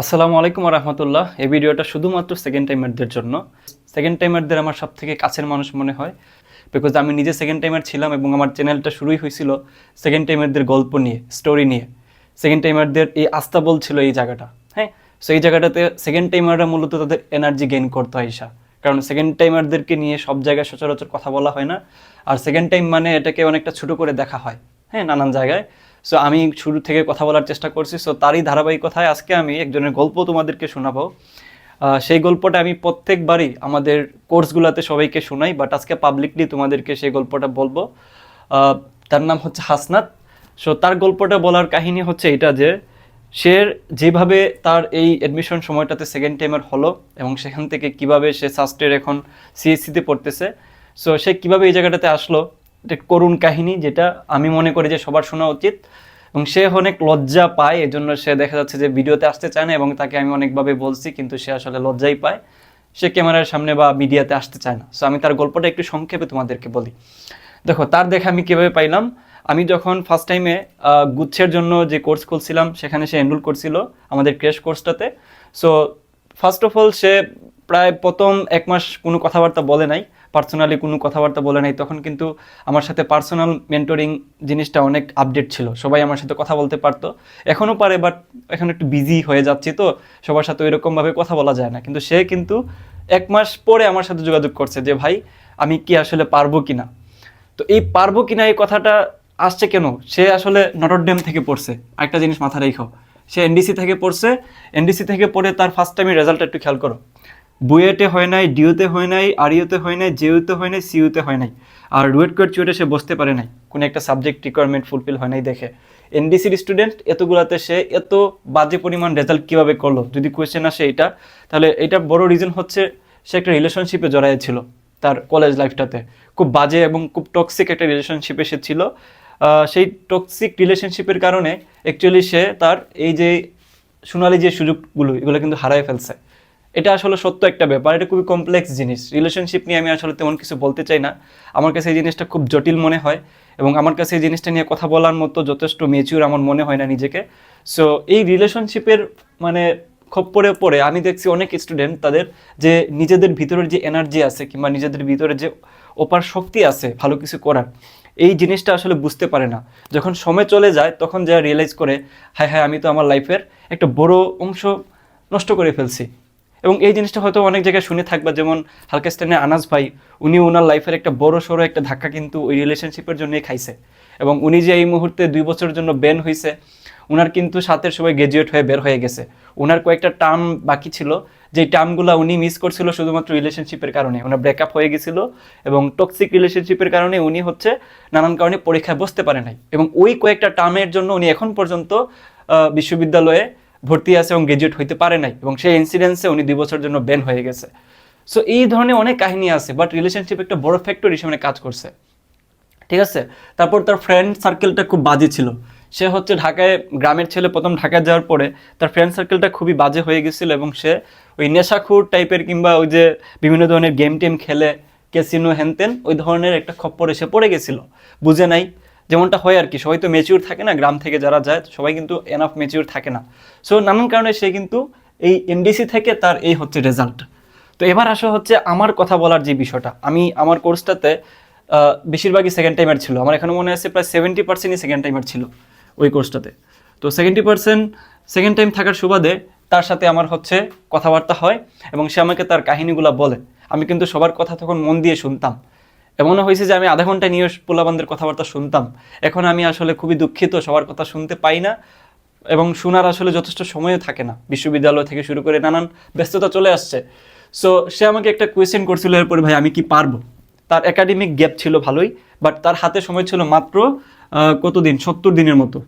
আসসালামু আলাইকুম রহমতুল্লাহ। এই ভিডিওটা শুধুমাত্র সেকেন্ড টাইমারদের জন্য। সেকেন্ড টাইমারদের আমার সব থেকে কাছের মানুষ মনে হয়। বিকজ আমি নিজে সেকেন্ড টাইমার ছিলাম এবং আমার চ্যানেলটা শুরুই হয়েছিল সেকেন্ড টাইমারদের গল্প নিয়ে স্টোরি নিয়ে। সেকেন্ড টাইমারদের এই আস্তাবল ছিল এই জায়গাটা হ্যাঁ? সো এই জায়গাটাতে সেকেন্ড টাইমাররা মূলত তাদের এনার্জি গেইন করতে ঈশা কারণ সেকেন্ড টাইমারদেরকে নিয়ে সব জায়গায় সচরাচর কথা বলা হয় না। আর সেকেন্ড টাইম মানে এটাকে অনেকটা ছোট করে দেখা হয় হ্যাঁ? নানান জায়গায়। সো আমি শুরু থেকে কথা বলার চেষ্টা করছি। সো তারই ধারাবাহিকতায় আজকে আমি একজনের গল্প তোমাদেরকে শোনাবো। সেই গল্পটা আমি প্রত্যেকবারই আমাদের কোর্সগুলোতে সবাইকে শোনাই বাট আজকে পাবলিকলি তোমাদেরকে সেই গল্পটা বলব। তার নাম হচ্ছে হাসনাত। সো তার গল্পটা বলার কাহিনী হচ্ছে এটা যে, সে যেভাবে তার এই অ্যাডমিশন সময়টাতে সেকেন্ড টাইমার হলো এবং সেখান থেকে কীভাবে সে সাস্টের এখন সিএসসিতে পড়তেছে। সো সে কীভাবে এই জায়গাটাতে আসলো করুণ কাহিনী যেটা আমি মনে করি যে সবার শোনা উচিত। এবং সে অনেক লজ্জা পায়, এজন্য সে দেখা যাচ্ছে যে ভিডিওতে আসতে চায় না এবং তাকে আমি অনেকভাবে বলছি, কিন্তু সে আসলে লজ্জাই পায়। সে ক্যামেরার সামনে বা মিডিয়াতে আসতে চায় না। সো আমি তার গল্পটা একটু সংক্ষেপে তোমাদেরকে বলি। দেখো, তার দেখা আমি কীভাবে পাইলাম? আমি যখন ফার্স্ট টাইমে গুচ্ছের জন্য যে কোর্স খুলছিলাম, সেখানে সে এনরোল করছিল আমাদের ক্রেশ কোর্সটাতে সো ফার্স্ট অফ অল সে প্রায় প্রথম এক মাস কোনো কথাবার্তা বলে নাই। পার্সোনালি কোনো কথাবার্তা বলে নাই, তখন কিন্তু আমার সাথে পার্সোনাল মেন্টরিং জিনিসটা অনেক আপডেট ছিল। সবাই আমার সাথে কথা বলতে পারতো। এখনও পারে বাট এখন একটু বিজি হয়ে যাচ্ছি তো, সবার সাথে ওইরকমভাবে কথা বলা যায় না। কিন্তু সে কিন্তু এক মাস পরে আমার সাথে যোগাযোগ করছে যে, ভাই, আমি কি আসলে পারব কিনা? তো এই পারব কিনা এই কথাটা আসছে কেন? সে আসলে নটরডেম থেকে পড়ছে। একটা জিনিস মাথা রেখো। সে এনডিসি থেকে পড়ছে। এনডিসি থেকে পড়ে তার ফার্স্ট টাইমের রেজাল্টটা একটু খেয়াল করো। বুয়েটে হয় নাই, ডিওতে হয় নাই, আরিওতে হয় নাই জেউতে হয় নাই সিউতে হয় নাই। আর রুয়েট কোয়েট চুয়েটে সে বসতে পারে নাই। কোনো একটা সাবজেক্ট রিকোয়ারমেন্ট ফুলফিল হয় নাই দেখে। এনডিসির স্টুডেন্ট এতগুলাতে সে এত বাজে পরিমাণ রেজাল্ট কীভাবে করল? যদি কোয়েশ্চেন আসে এটা, তাহলে এটা বড় রিজন হচ্ছে সে একটা রিলেশনশিপে জড়ায় ছিল তার কলেজ লাইফটাতে খুব বাজে এবং খুব টক্সিক একটা রিলেশনশিপে সে ছিল। সেই টক্সিক রিলেশনশিপের কারণে অ্যাকচুয়ালি সে তার এই যে সোনালি যে সুযোগগুলো, এগুলো কিন্তু হারায় ফেলছে। এটা আসলে সত্য একটা ব্যাপার। এটা খুবই কমপ্লেক্স জিনিস। রিলেশনশিপ নিয়ে আমি আসলে তেমন কিছু বলতে চাই না। আমার কাছে এই জিনিসটা খুব জটিল মনে হয় এবং আমার কাছে এই জিনিসটা নিয়ে কথা বলার মতো যথেষ্ট মেচিউর আমার মনে হয় না নিজেকে। সো এই রিলেশনশিপের মানে খপ্পরে পড়ে আমি দেখছি অনেক স্টুডেন্ট তাদের যে নিজেদের ভিতরের যে এনার্জি আছে কিংবা নিজেদের ভিতরে যে অপার শক্তি আছে ভালো কিছু করার, এই জিনিসটা আসলে বুঝতে পারে না। যখন সময় চলে যায়, তখন যা রিয়েলাইজ করে হ্যাঁ হ্যাঁ আমি তো আমার লাইফের একটা বড় অংশ নষ্ট করে ফেলছি। এবং এই জিনিসটা হয়তো অনেক জায়গায় শুনে থাকবা, যেমন হালকাস্টানের আনাস ভাই, উনি ওনার লাইফের একটা বড় সড়ো একটা ধাক্কা কিন্তু ওই রিলেশনশিপের জন্যই খাইছে। এবং উনি যে এই মুহূর্তে দুই বছরের জন্য ব্যান হয়েছে ওনার কিন্তু সাতের সময় গ্রাজুয়েট হয়ে বের হয়ে গেছে। ওনার কয়েকটা টার্ম বাকি ছিল যে টার্মগুলো উনি মিস করছিল শুধুমাত্র রিলেশনশিপের কারণে। ওনার ব্রেকআপ হয়ে গেছিল এবং টক্সিক রিলেশনশিপের কারণে উনি হচ্ছে নানান কারণে পরীক্ষায় বসতে পারে নাই। এবং ওই কয়েকটা টার্মের জন্য উনি এখন পর্যন্ত বিশ্ববিদ্যালয়ে ভর্তি আছে এবং গ্রাজুয়েট হইতে পারে নাই এবং সেই ইনসিডেন্সে উনি দুই বছরের জন্য ব্যান হয়ে গেছে। সো এই ধরনের অনেক কাহিনী আছে বাট রিলেশনশিপ একটা বড় ফ্যাক্টর হিসেবে কাজ করছে। ঠিক আছে? তারপর তার ফ্রেন্ড সার্কেলটা খুব বাজে ছিল। সে হচ্ছে ঢাকায়, গ্রামের ছেলে প্রথম ঢাকায় যাওয়ার পরে তার ফ্রেন্ড সার্কেলটা খুবই বাজে হয়ে গেছিল এবং সে ওই নেশাখুর টাইপের কিংবা ওই যে বিভিন্ন ধরনের গেম টেম খেলে ক্যাসিনো হ্যানতেন ওই ধরনের একটা খপ্পরে সে পড়ে গেছিল। বুঝে নাই যেমনটা হয় আর কি, সবাই তো মেচিউর থাকে না, গ্রাম থেকে যারা যায়, সবাই কিন্তু এনাফ মেচিউর থাকে না। সো নানান কারণে সে কিন্তু এই এনডিসি থেকে তার এই হচ্ছে রেজাল্ট তো এবার আসা হচ্ছে আমার কথা বলার যে বিষয়টা। আমি আমার কোর্সটাতে বেশিরভাগই সেকেন্ড টাইমার ছিল। আমার এখানে মনে আছে প্রায় সেভেন্টি পার্সেন্টই সেকেন্ড টাইমার ছিল ওই কোর্সটাতে তো সেভেন্টি পার্সেন্ট সেকেন্ড টাইম থাকার সুবাদে তার সাথে আমার হচ্ছে কথাবার্তা হয় এবং সে আমাকে তার কাহিনীগুলো বলে। আমি কিন্তু সবার কথা তখন মন দিয়ে শুনতাম। এমনও হয়েছে যে আমি আধা ঘণ্টা নিয়ে পোলাবানদের কথাবার্তা শুনতাম। এখন আমি আসলে খুবই দুঃখিত, সবার কথা শুনতে পাই না এবং শোনার আসলে যথেষ্ট সময়ও থাকে না। বিশ্ববিদ্যালয় থেকে শুরু করে নানান ব্যস্ততা চলে আসছে। সো সে আমাকে একটা কোয়েশ্চেন করছিল, এরপরে ভাই আমি কি পারব? তার একাডেমিক গ্যাপ ছিল ভালোই বাট তার হাতে সময় ছিল মাত্র কতদিন? সত্তর দিনের মতো।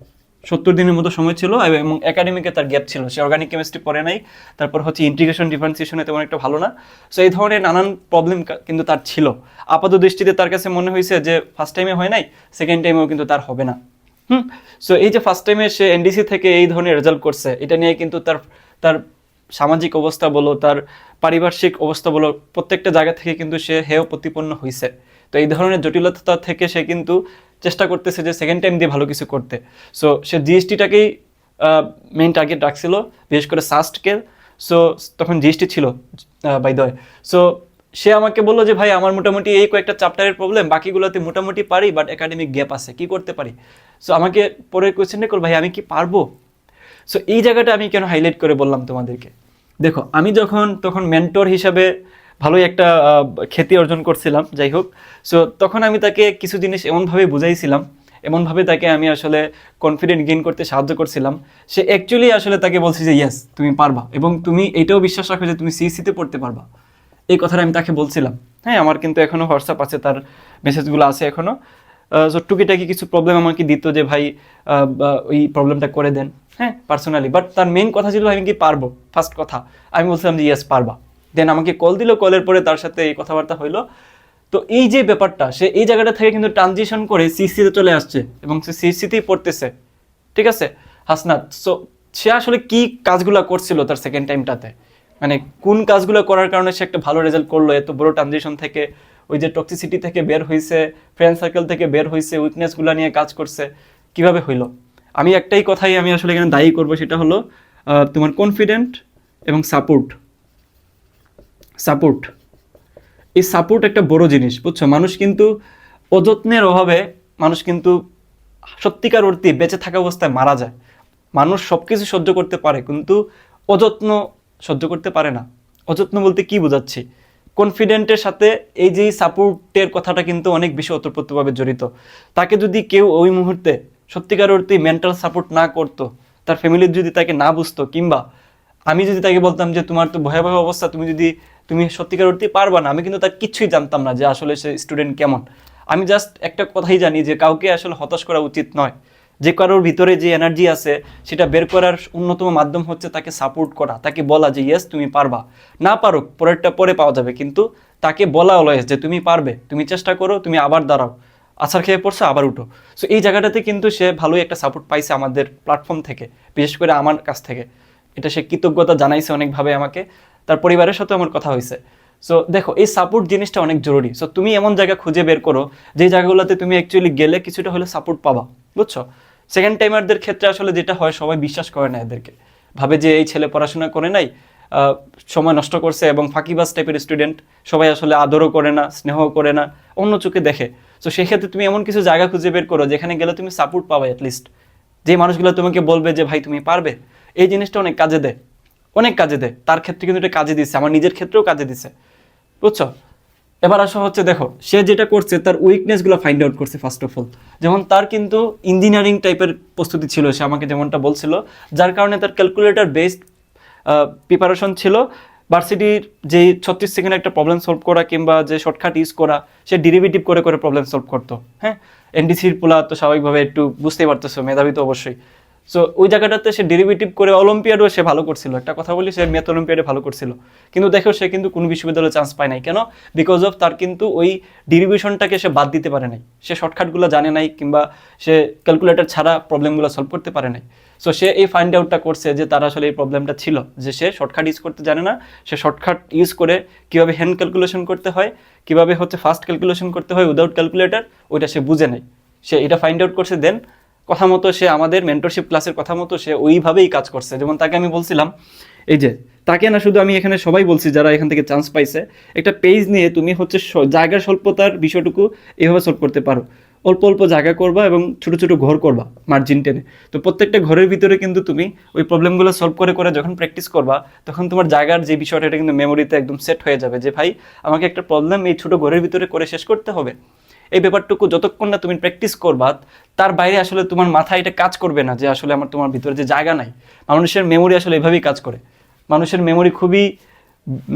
সত্তর দিনের মতো সময় ছিল এবং একাডেমিকে তার গ্যাপ ছিল সে অর্গানিক কেমিস্ট্রি পড়ে নাই। তারপর হচ্ছে ইন্টিগ্রেশন ডিফারেন্সিয়েশনে তেমন একটা ভালো না। সো এই ধরনের নানান প্রবলেম কিন্তু তার ছিল। আপাত দৃষ্টিতে তার কাছে মনে হয়েছে যে ফার্স্ট টাইমে হয় নাই সেকেন্ড টাইমেও কিন্তু তার হবে না। হুম? সো এই যে ফার্স্ট টাইমে সে এনডিসি থেকে এই ধরনের রেজাল্ট করছে, এটা নিয়ে কিন্তু তার তার সামাজিক অবস্থা বলো, তার পারিপার্শ্বিক অবস্থা বলো, প্রত্যেকটা জায়গা থেকে কিন্তু সে হেয় প্রতিপন্ন হয়েছে তো এই ধরনের জটিলতা থেকে সে কিন্তু চেষ্টা করতেছে যে সেকেন্ড টাইম দিয়ে ভালো কিছু করতে। সো সে জিএসটিটাকেই মেইন টার্গেট রাখছিল, বিশেষ করে সাস্টকে সো তখন জিএসটি ছিল বাই দয় সো সে আমাকে বলল যে, ভাই, আমার মোটামুটি এই কয়েকটা চ্যাপ্টারের প্রবলেম বাকিগুলোতে মোটামুটি পারি বাট একাডেমিক গ্যাপ আছে, কি করতে পারি? সো আমাকে পরের কোয়েশ্চেনটা করল, ভাই, আমি কি পারব? সো এই জায়গাটা আমি কেন হাইলাইট করে বললাম তোমাদেরকে। দেখো, আমি যখন, তখন মেন্টর হিসাবে ভালোই একটা খ্যাতি অর্জন করছিলাম, যাই হোক। সো তখন আমি তাকে কিছু জিনিস এমনভাবে বুঝাইছিলাম, এমনভাবে তাকে আমি আসলে কনফিডেন্ট গেইন করতে সাহায্য করছিলাম। সে অ্যাকচুয়ালি আসলে তাকে বলছি যে ইয়েস তুমি পারবা এবং তুমি এটাও বিশ্বাস রাখো যে তুমি সিইসিতে পড়তে পারবা। এই কথাটা আমি তাকে বলছিলাম। হ্যাঁ আমার কিন্তু এখনও হোয়াটসঅ্যাপ আছে, তার মেসেজগুলো আছে এখনও সো টুকিটাকি কিছু প্রবলেম আমাকে দিত যে, ভাই ওই প্রবলেমটা করে দেন। হ্যাঁ পার্সোনালি বাট তার মেন কথা ছিল, আমি কি পারব? ফার্স্ট কথা। আমি বলছিলাম যে ইয়েস পারবা। দেন আমাকে কল দিল কলের পরে তার সাথে এই কথাবার্তা হইল। তো এই যে ব্যাপারটা, সে এই জায়গাটা থেকে কিন্তু ট্রানজিশন করে সিসিতে চলে আসছে এবং সে সিসিতেই পড়তেছে। ঠিক আছে? হাসনাত সো সে আসলে কি কাজগুলো করছিল তার সেকেন্ড টাইমটাতে মানে কোন কাজগুলো করার কারণে সে একটা ভালো রেজাল্ট করল, এত বড় ট্রানজিশন থেকে, ওই যে টক্সিসিটি থেকে বের হয়েছে ফ্রেন্ড সার্কেল থেকে বের হয়েছে উইকনেসগুলো নিয়ে কাজ করছে, কীভাবে হইল? আমি একটাই কথাই আমি আসলে এখানে দায়ী করব, সেটা হলো তোমার কনফিডেন্ট এবং সাপোর্ট সাপোর্ট। এই সাপোর্ট একটা বড় জিনিস, বুঝছ? মানুষ কিন্তু অযত্নের অভাবে মানুষ কিন্তু সত্যিকার অর্থে বেঁচে থাকা অবস্থায় মারা যায়। মানুষ সব কিছু সহ্য করতে পারে, কিন্তু অযত্ন সহ্য করতে পারে না। অযত্ন বলতে কি বোঝাচ্ছি? কনফিডেন্টের সাথে এই যে সাপোর্টের কথাটা কিন্তু অনেক বেশি ওতপ্রোতভাবে জড়িত। তাকে যদি কেউ ওই মুহূর্তে সত্যিকার অর্থে মেন্টাল সাপোর্ট না করতো, তার ফ্যামিলির যদি তাকে না বুঝতো, কিংবা আমি যদি তাকে বলতাম যে তোমার তো ভয়াবহ অবস্থা, তুমি যদি তুমি সত্যিকার অর্থে পারবা না। আমি কিন্তু তার কিচ্ছুই জানতাম না যে আসলে সে স্টুডেন্ট কেমন। আমি জাস্ট একটা কথাই জানি যে কাউকে আসলে হতাশ করা উচিত নয়। যে কারোর ভিতরে যে এনার্জি আছে, সেটা বের করার অন্যতম মাধ্যম হচ্ছে তাকে সাপোর্ট করা, তাকে বলা যে ইয়েস তুমি পারবা। না পারো পরেরটা পরে পাওয়া যাবে। কিন্তু তাকে বলা অলওয়েজ যে তুমি পারবে। তুমি চেষ্টা করো, তুমি আবার দাঁড়াও। আছার খেয়ে পড়ছো, আবার উঠো। সো এই জায়গাটাতে কিন্তু সে ভালোই একটা সাপোর্ট পাইছে আমাদের প্ল্যাটফর্ম থেকে, বিশেষ করে আমার কাছ থেকে। এটা সে কৃতজ্ঞতা জানাইছে অনেকভাবে আমাকে। তার পরিবারের সাথে আমার কথা হয়েছে। সো দেখো, এই সাপোর্ট জিনিসটা অনেক জরুরি। সো তুমি এমন জায়গা খুঁজে বের করো যে জায়গাগুলোতে তুমি অ্যাকচুয়ালি গেলে কিছুটা হলে সাপোর্ট পাবা, বুঝছ? সেকেন্ড টাইমারদের ক্ষেত্রে আসলে যেটা হয়, সবাই বিশ্বাস করে না এদেরকে। ভাবে যে এই ছেলে পড়াশোনা করে নাই সময় নষ্ট করছে এবং ফাঁকিবাজ টাইপের স্টুডেন্ট সবাই আসলে আদরও করে না স্নেহ করে না, অন্য চোখে দেখে। তো সেক্ষেত্রে তুমি এমন কিছু জায়গা খুঁজে বের করো, যেখানে গেলে তুমি সাপোর্ট পাবা অ্যাটলিস্ট যে মানুষগুলো তোমাকে বলবে যে, ভাই, তুমি পারবে? এই জিনিসটা অনেক কাজে দেয়। অনেক কাজে দেয়। তার ক্ষেত্রে কিন্তু এটা কাজে দিচ্ছে আমার নিজের ক্ষেত্রেও কাজে দিছে বুঝছ? এবার আসা হচ্ছে দেখো, সে যেটা করছে, তার উইকনেসগুলো ফাইন্ড আউট করছে ফার্স্ট অফ অল যেমন তার কিন্তু ইঞ্জিনিয়ারিং টাইপের প্রস্তুতি ছিল, সে আমাকে যেমনটা বলছিল, যার কারণে তার ক্যালকুলেটর বেসড প্রিপারেশন ছিল। ভার্সিটির যে ছত্রিশ সেকেন্ডে একটা প্রবলেম সলভ করা কিংবা যে শর্টকাট ইউজ করা, সে ডেরিভেটিভ করে করে প্রবলেম সলভ করতো। হ্যাঁ? এনডিসির পোলা তো স্বাভাবিকভাবে একটু বুঝতেই পারতেছো, মেধাবী তো অবশ্যই। সো ওই জায়গাটাতে সে ডেরিভেটিভ করে অলিম্পিয়াডও সে ভালো করছিল। একটা কথা বলি, সে ম্যাথ অলিম্পিয়াডে ভালো করছিল। কিন্তু দেখো, সে কিন্তু কোনো বিশ্ববিদ্যালয়ে চান্স পায় নাই। কেন? বিকজ অফ তার কিন্তু ওই ডেরিভেশনটাকে সে বাদ দিতে পারে নাই। সে শর্টকাটগুলো জানে নাই, কিংবা সে ক্যালকুলেটর ছাড়া প্রবলেমগুলো সলভ করতে পারে নাই। সো সে এই ফাইন্ড আউটটা করছে যে তার আসলে এই প্রবলেমটা ছিল। যে সে শর্টকাট ইউজ করতে জানে না। সে শর্টকাট ইউজ করে কীভাবে হ্যান্ড ক্যালকুলেশন করতে হয়, কীভাবে হচ্ছে ফাস্ট ক্যালকুলেশন করতে হয় উইদাউট ক্যালকুলেটর ওইটা সে বুঝে নেই। সে এটা ফাইন্ড আউট করছে দেন কথা মতো সে আমাদের মেন্টরশিপ ক্লাসের কথা মতো সে ওইভাবেই কাজ করছে। যেমন তাকে আমি বলছিলাম, এই যে, তাকে না শুধু আমি এখানে সবাই বলছি যারা এখান থেকে চান্স পাইছে, একটা পেজ নিয়ে তুমি হচ্ছে জায়গার স্বল্পতার বিষয়টুকু এভাবে সলভ করতে পারো। অল্প অল্প জায়গা করবা এবং ছোট ছোট ঘর করবা মার্জিন টেনে। তো প্রত্যেকটা ঘরের ভিতরে কিন্তু তুমি ওই প্রবলেমগুলো সলভ করে করে যখন প্র্যাকটিস করবা, তখন তোমার জায়গার যে বিষয়টা, এটা কিন্তু মেমোরিতে একদম সেট হয়ে যাবে যে, ভাই, আমাকে একটা প্রবলেম এই ছোট ঘরের ভিতরে করে শেষ করতে হবে। এই ব্যাপারটুকু যতক্ষণ না তুমি প্র্যাকটিস করবা, তার বাইরে আসলে তোমার মাথায় এটা কাজ করবে না যে আসলে আমার তোমার ভিতরে যে জায়গা নাই। মানুষের মেমোরি আসলে এভাবেই কাজ করে। মানুষের মেমোরি খুবই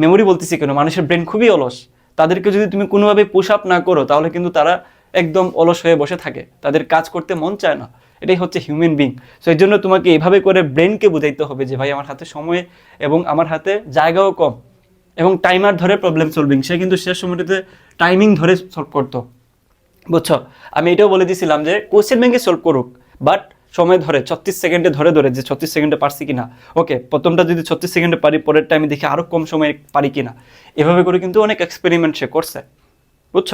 মেমোরি বলতেছি কেন? মানুষের ব্রেন খুবই অলস। তাদেরকে যদি তুমি কোনোভাবে পুশ আপ না করো, তাহলে কিন্তু তারা একদম অলস হয়ে বসে থাকে। তাদের কাজ করতে মন চায় না। এটাই হচ্ছে হিউম্যান বিং সো এই জন্য তোমাকে এভাবে করে ব্রেনকে বুঝাইতে হবে যে, ভাই, আমার হাতে সময় এবং আমার হাতে জায়গাও কম এবং টাইমার ধরে প্রবলেম সলভিং সে কিন্তু শেষ সময়টাতে টাইমিং ধরে সলভ করতো। বুঝছ? আমি এটাও বলে দিয়েছিলাম যে কোশ্চেন ব্যাংকে সলভ করুক বাট সময় ধরে, ছত্রিশ সেকেন্ডে ধরে ধরে যে ছত্রিশ সেকেন্ডে পারছি কিনা। ওকে প্রথমটা যদি ছত্রিশ সেকেন্ডে পারি পরেরটা আমি দেখি আরও কম সময়ে পারি কিনা। এভাবে করে কিন্তু অনেক এক্সপেরিমেন্ট সে করছে, বুঝছ?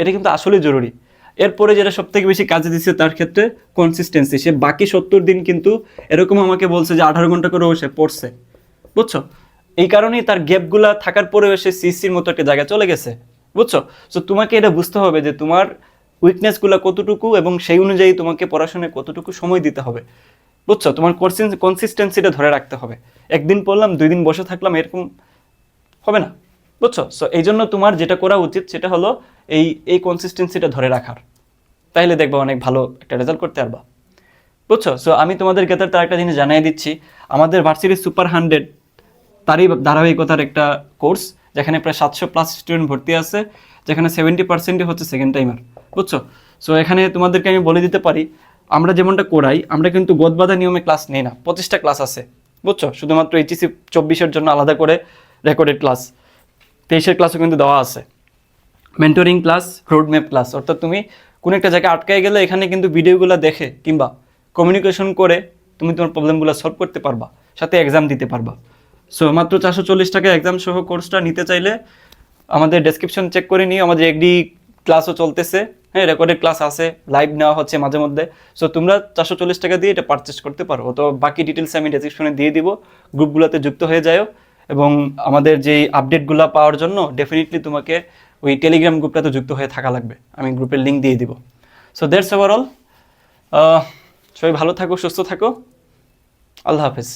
এটা কিন্তু আসলে জরুরি। এরপরে যেটা সবথেকে বেশি কাজে দিচ্ছে তার ক্ষেত্রে কনসিস্টেন্সি সে বাকি সত্তর দিন কিন্তু এরকম আমাকে বলছে যে আঠারো ঘণ্টা করেও সে পড়ছে, বুঝছ? এই কারণেই তার গ্যাপগুলা থাকার পরেও সে সিসির মতো একটা জায়গায় চলে গেছে, বুঝছ? সো তোমাকে এটা বুঝতে হবে যে তোমার উইকনেসগুলো কতটুকু এবং সেই অনুযায়ী তোমাকে পড়াশোনায় কতটুকু সময় দিতে হবে? বুঝছ? তোমার কনসিস্টেন্সিটা ধরে রাখতে হবে। একদিন পড়লাম, দুই দিন বসে থাকলাম, এরকম হবে না। বুঝছ? সো এই জন্য তোমার যেটা করা উচিত সেটা হলো এই এই কনসিস্টেন্সিটা ধরে রাখার। তাইলে দেখবা অনেক ভালো একটা রেজাল্ট করতে পারবা। বুঝছ? সো আমি তোমাদের তার তার একটা জিনিস জানিয়ে দিচ্ছি। আমাদের ভার্সিটি সুপার হান্ড্রেড তারই ধারাবাহিকতার একটা কোর্স যেখানে প্রায় সাতশো প্লাস স্টুডেন্ট ভর্তি আছে, যেখানে সেভেন্টি পার্সেন্টই হচ্ছে সেকেন্ড টাইমার বুঝছ? সো এখানে তোমাদেরকে আমি বলে দিতে পারি, আমরা যেমনটা করাই, আমরা কিন্তু গোদবাধা নিয়মে ক্লাস নেই না, পঁচিশটা ক্লাস আছে, বুঝছ? শুধুমাত্র এইচএসি চব্বিশের জন্য আলাদা করে রেকর্ডেড ক্লাস তেইশের ক্লাসও কিন্তু দেওয়া আছে। Mentoring class road map class অর্থাৎ তুমি কোনো একটা জায়গায় আটকায় গেলে এখানে কিন্তু ভিডিওগুলো দেখে কিংবা কমিউনিকেশন করে তুমি তোমার প্রবলেমগুলো সলভ করতে পারবা, সাথে এক্সাম দিতে পারবা। সো মাত্র চারশো চল্লিশ টাকা এক্সাম সহ কোর্সটা নিতে চাইলে আমাদের ডেসক্রিপশন চেক করে নিও। আমাদের এগ্রি ক্লাসও চলতেছে। হ্যাঁ রেকর্ডেড ক্লাস আছে লাইভ নেওয়া হচ্ছে মাঝে মধ্যে। সো তোমরা চারশো চল্লিশ টাকা দিয়ে এটা পারচেস করতে পারো। তো বাকি ডিটেলস আমি ডেসক্রিপশনে দিয়ে দিব। গ্রুপগুলোতে যুক্ত হয়ে যাও এবং আমাদের যে আপডেটগুলো পাওয়ার জন্য ডেফিনেটলি তোমাকে ওই টেলিগ্রাম গ্রুপটাতে যুক্ত হয়ে থাকা লাগবে। আমি গ্রুপের লিঙ্ক দিয়ে দিব। সো দ্যাটস ওভারঅল সবাই ভালো থাকো, সুস্থ থাকো। আল্লাহ হাফেজ।